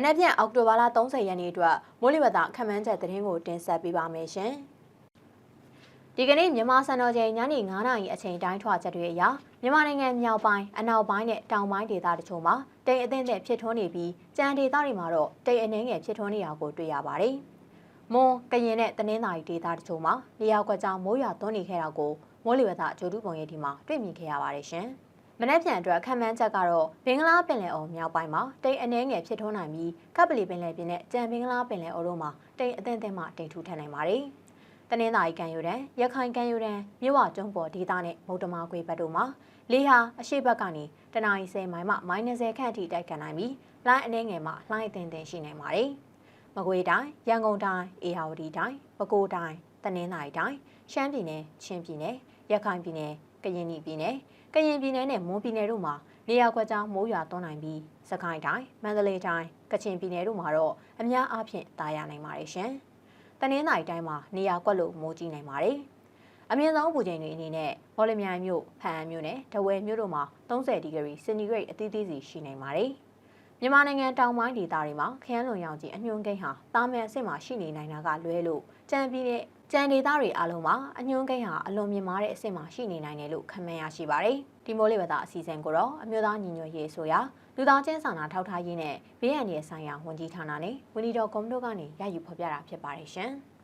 မနက်ဖြန်အောက်တိုဘာလ30ရက်နေ့အတွက်မိုးလေဝသခန့်မှန်းချက်သတင်းကိုတင်ဆက်ပေးပါမယ်ရှင်။ဒီကနေ့မြန်မာစံတော်ချိန်ညနေ9:00နာရီအချိန်တိုင်းထွာချက်တွေအရမြန်မာနိုင်ငံမြောက်ပိုင်းအနောက်ပိုင်းနဲ့တောင်ပိုင်းဒေသတချို့မှာတိမ်အထင်းတဲ့ဖြစ်ထွန်းနေပြီးကြံဒေသတွေမှာတော့တိမ်အနှင်းငယ်ဖြစ်ထွန်းနေတာကိုတွေ့ရပါတယ်။မွန်ကရင်နဲ့တနင်္သာရီဒေသတချို့မှာနေရာကွက်ကြားမိုးရွာသွန်းနေခဲ့တာကိုမိုးလေဝသဂျိုတုပုံရိပ်ဒီမှာတွေ့မြင်ခဲ့ရပါတယ်ရှင်။ မနက်ဖြန်အတွက်ခံမှန်းချက်ကတော့ဘင်္ဂလားပင်လယ်အော်မြောက်ပိုင်းမှာတိမ်အနှဲငယ်ဖြစ်ထွန်းနိုင်ပြီးကပ်ပလီပင်လယ်ပြင်နဲ့ကြံဘင်္ဂလားပင်လယ်အော်တို့မှာတိမ်အသင့်အသင့်မှတိမ်ထူထပ်နိုင်ပါတယ်။တနင်္သာရီကံယူတန်းရခိုင်ကံယူတန်းမြို့ဝကျုံပေါ်ဒေသနဲ့မုတ်တမကွေဘက်တို့မှာလေဟာအရှိဘက်ကနေတနအီ10မိုင်မှ -30 ခန့်အထိတိုက်ခတ်နိုင်ပြီးလိုင်းအနှဲငယ်မှလှိုင်းအသင့်အသင့်ရှိနိုင်ပါတယ်။မကွေတိုင်းရန်ကုန်တိုင်းအေဟာဝတီတိုင်းပဲခူးတိုင်းတနင်္သာရီတိုင်းရှမ်းပြည်နယ်ချင်းပြည်နယ်ရခိုင်ပြည်နယ် ကရင်ပြည်နယ်ကရင်ပြည်နယ်နဲ့မွန်ပြည်နယ်တို့မှာနေရာကွက်ကြားမိုးရွာသွန်းနိုင်ပြီးစကိုင်းတိုင်းမန္တလေးတိုင်းကချင်ပြည်နယ်တို့မှာတော့အများအားဖြင့်တာယာနိုင်ပါတယ်ရှင်။တနင်္သာရီတိုင်းမှာနေရာကွက်လို့မိုးကြီးနိုင်ပါတယ်။အမြင့်ဆုံးပူချိန်တွေအနေနဲ့မော်လမြိုင်မြို့ဖန်မြို့နယ်တဝဲမြို့တို့မှာ30ဒီဂရီစင်တီဂရိတ်အသီးသီးစီရှိနိုင်ပါတယ်။ မြန်မာနိုင်ငံတောင်ပိုင်းဒေသတွေမှာခရမ်းလွန်ရောင်ကြီးအညွှန်းကိန်းဟာတာမန်အဆင့်မှာရှိနေနိုင်တာကလွဲလို့ကြံပြီးတဲ့ကြံဒေသတွေအလုံးမှာအညွှန်းကိန်းဟာအလွန်မြင့်မားတဲ့အဆင့်မှာရှိနေနိုင်တယ်လို့ခန့်မှန်းရရှိပါတယ်။ဒီမိုးလေဝသအစီအစဉ်ကိုတော့အမျိုးသားညီညွတ်ရေးဆိုရာလူသားချင်းစာနာထောက်ထားရေးနဲ့ဘေးအန္တရာယ်ဆိုင်ရာဝန်ကြီးဌာနနဲ့ဝန်ကြီးတော်ကွန်တို့ကနေရယူဖော်ပြတာဖြစ်ပါတယ်ရှင်။